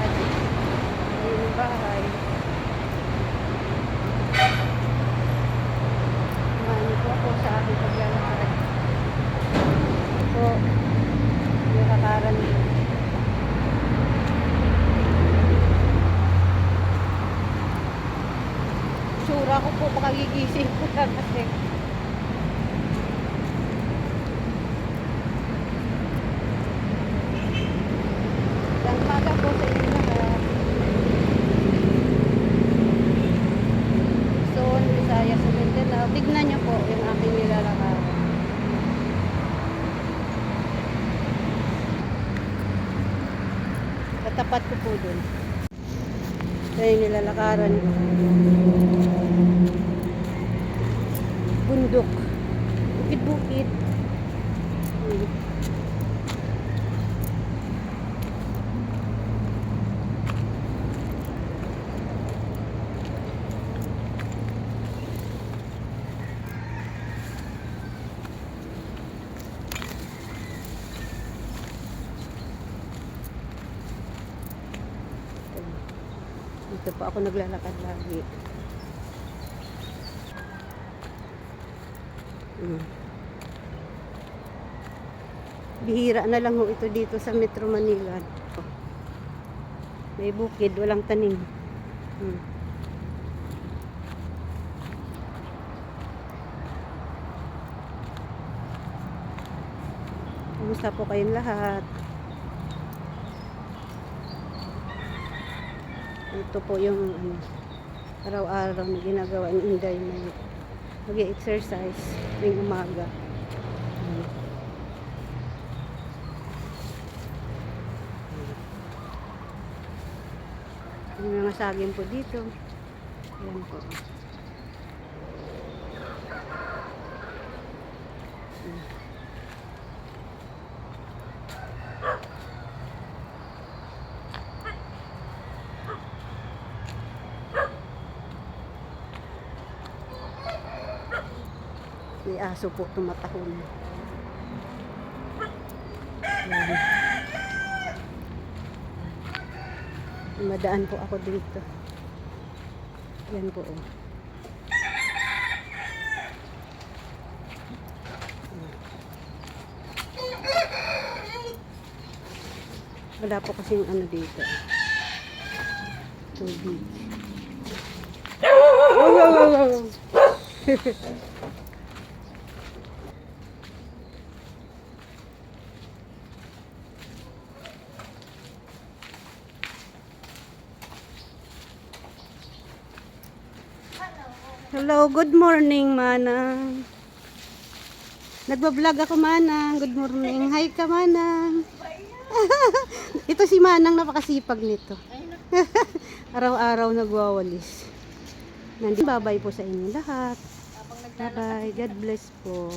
Yung bahay. Mani po ako sa aking paglalakad. Ito, yung kakaran dito. Sura ko po pakagigising ko kasi Katapat ko po dun. Yung nilalakaran ko. Bundok. Bukid-bukid. Hmm. Dito po ako naglalakad lagi. Mm. Bihira na lang ho ito dito sa Metro Manila. May bukid, walang tanim. Mm. Kumusta po kayong lahat? Ito po yung ano, araw-araw na ginagawa ni Inday na mag-exercise tuwing umaga. Yung mga saging po dito. Ayan po. Ayan. May aso po tumatahol. Ayan. Madaan po ako dito. Yan po. Oh. Wala po kasing ano dito. Tubig. Oh, oh, oh, oh. Hello, good morning, Manang. Nagbablog ako, Manang. Good morning. Hi ka, Manang. Ito si Manang, napakasipag nito. Araw-araw nagwawalis. Nandito, babay po sa inyo lahat. Bye-bye. God bless po.